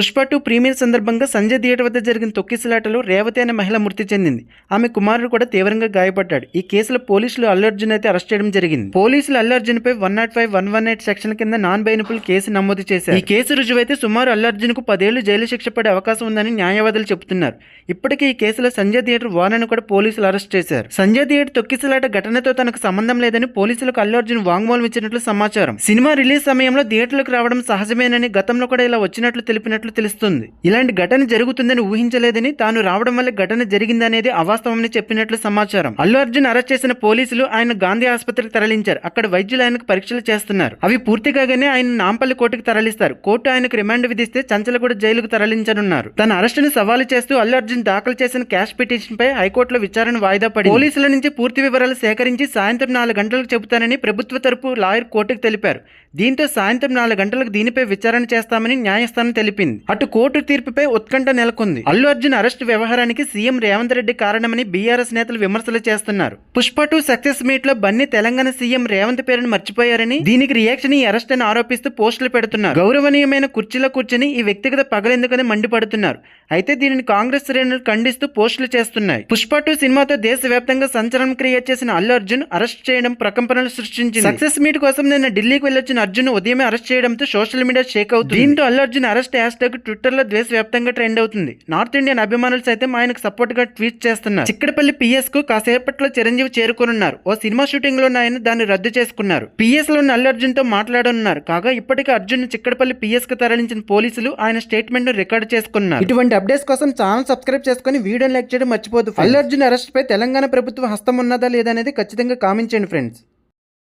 Pushpa two premier సందర్భంగా Sanjay theatre వద్ద జరిగిన తొక్కిసలాటలో రేవతి అనే మహిళ మృతి చెందింది. ఆమె కుమారుడు కూడా తీవ్రంగా గాయపడ్డాడు. ఈ కేసులో పోలీసులు అల్లర్జున్ అయితే అరెస్ట్ చేయడం జరిగింది. పోలీసులు అల్లర్జున్ పై one not five one one eight section కింద నాన్ బైనపుల్ కేసు నమోదు చేశారు. ఈ కేసు రుజువైతే సుమారు అల్లర్జున్కు పదేళ్ళు జైలు శిక్ష పడే అవకాశం ఉందని న్యాయవాదులు చెబుతున్నారు. ఇప్పటికే ఈ కేసులో సంజయ్ థియేటర్ వానను కూడా పోలీసులు అరెస్ట్ చేశారు. సంజయ్ థియేటర్ తొక్కిసలాట ఘటనతో తనకు సంబంధం లేదని పోలీసులకు అల్లర్జున్ వాంగ్మూలం ఇచ్చినట్లు సమాచారం. సినిమా రిలీజ్ సమయంలో థియేటర్లకు రావడం సహజమేనని గతంలో కూడా ఇలా వచ్చినట్లు తెలిపినట్లు తెలుస్తుంది. ఇలాంటి ఘటన జరుగుతుందని ఊహించలేదని తాను రావడం వల్ల ఘటన జరిగిందనేది అవాస్తవమని చెప్పినట్లు సమాచారం. అల్లు అర్జున్ అరెస్ట్ చేసిన పోలీసులు ఆయన గాంధీ ఆసుపత్రికి తరలించారు. అక్కడ వైద్యులు ఆయనకు పరీక్షలు చేస్తున్నారు. అవి పూర్తి కాగానే ఆయన నాంపల్లి కోర్టుకు తరలిస్తారు. కోర్టు ఆయనకు రిమాండ్ విధిస్తే చంచలగూడ జైలుకు తరలించనున్నారు. తన అరెస్టును సవాలు చేస్తూ అల్లు అర్జున్ దాఖలు చేసిన క్యాష్ పిటిషన్ పై హైకోర్టులో విచారణ వాయిదా పడి పోలీసుల నుంచి పూర్తి వివరాలు సేకరించి సాయంత్రం నాలుగు గంటలకు చెబుతానని ప్రభుత్వ తరపు లాయర్ కోర్టుకు తెలిపారు. దీంతో సాయంత్రం నాలుగు గంటలకు దీనిపై విచారణ చేస్తామని న్యాయస్థానం తెలిపింది. అటు కోర్టు తీర్పుపై ఉత్కంఠ నెలకొంది. అల్లు అర్జున్ అరెస్టు వ్యవహారానికి సీఎం రేవంత్ రెడ్డి కారణమని బీఆర్ఎస్ నేతలు విమర్శలు చేస్తున్నారు. పుష్ప టూ సక్సెస్ మీట్లో బన్నీ తెలంగాణ సీఎం రేవంత్ పేరును మర్చిపోయారని దీనికి రియాక్షన్ ఈ అరెస్ట్ అని ఆరోపిస్తూ పోస్టులు పెడుతున్నారు. గౌరవనీయమైన కుర్చీలో కూర్చొని ఈ వ్యక్తిగత పగలెందుకని మండిపడుతున్నారు. అయితే దీనిని కాంగ్రెస్ శ్రేణులు ఖండిస్తూ పోస్టులు చేస్తున్నాయి. పుష్ప టూ సినిమాతో దేశవ్యాప్తంగా సంచలనం క్రియేట్ చేసిన అల్లు అర్జున్ అరెస్ట్ చేయడం ప్రకంపనలు సృష్టించింది. సక్సెస్ మీట్ కోసం నిన్న ఢిల్లీకి వెళ్ళొచ్చిన అర్జున్ ఉదయమే అరెస్ట్ చేయడంతో సోషల్ మీడియా షేక్ అవుతుంది. దీంతో Allu Arjun arrest hash tag ట్విట్టర్లో దేశవ్యాప్తంగా ట్రెండ్ అవుతుంది. నార్త్ ఇండియన్ అభిమానులు సైతం ఆయనకు సపోర్ట్గా ట్వీట్ చేస్తున్నారు. చిక్కడపల్లి పిఎస్కు కాసేపట్లో చిరంజీవి చేరుకోనున్నారు. ఓ సినిమా షూటింగ్లో ఆయన దాన్ని రద్దు చేసుకున్నారు. పిఎస్లో ఉన్న అల్లు అర్జున్తో మాట్లాడనున్నారు. కాగా ఇప్పటికే అర్జున్ చిక్కడపల్లి పిఎస్కు తరలించిన పోలీసులు ఆయన స్టేట్మెంట్ను రికార్డు చేసుకున్నారు. ఇటువంటి అప్డేట్స్ కోసం ఛానల్ సబ్స్క్రైబ్ చేసుకుని వీడియో లైక్ చేయడం మర్చిపోదు అల్లు అర్జున్ అరెస్ట్ పై తెలంగాణ ప్రభుత్వం హస్తం ఉన్నదా లేదా అనేది ఖచ్చితంగా కామెంట్ చేయండి ఫ్రెండ్స్.